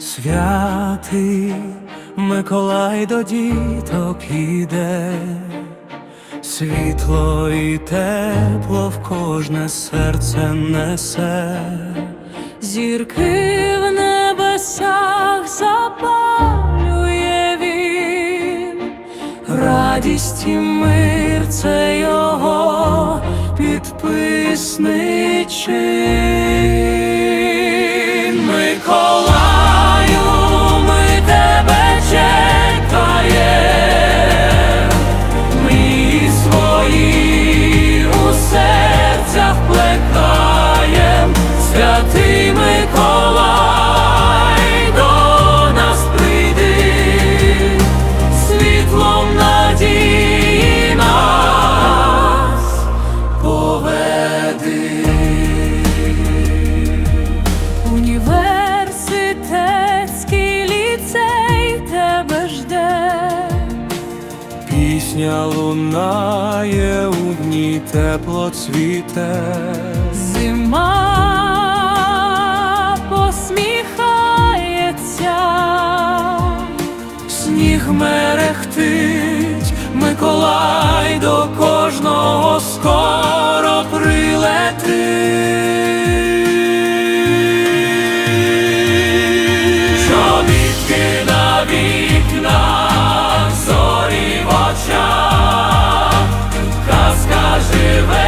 Святий Миколай до діток іде, світло і тепло в кожне серце несе. Зірки в небесах запалює він, Радість і мир це його підписний Пісня лунає у дні тепло цвіте. Зима посміхається, Сніг мерехтить, Миколай до живе.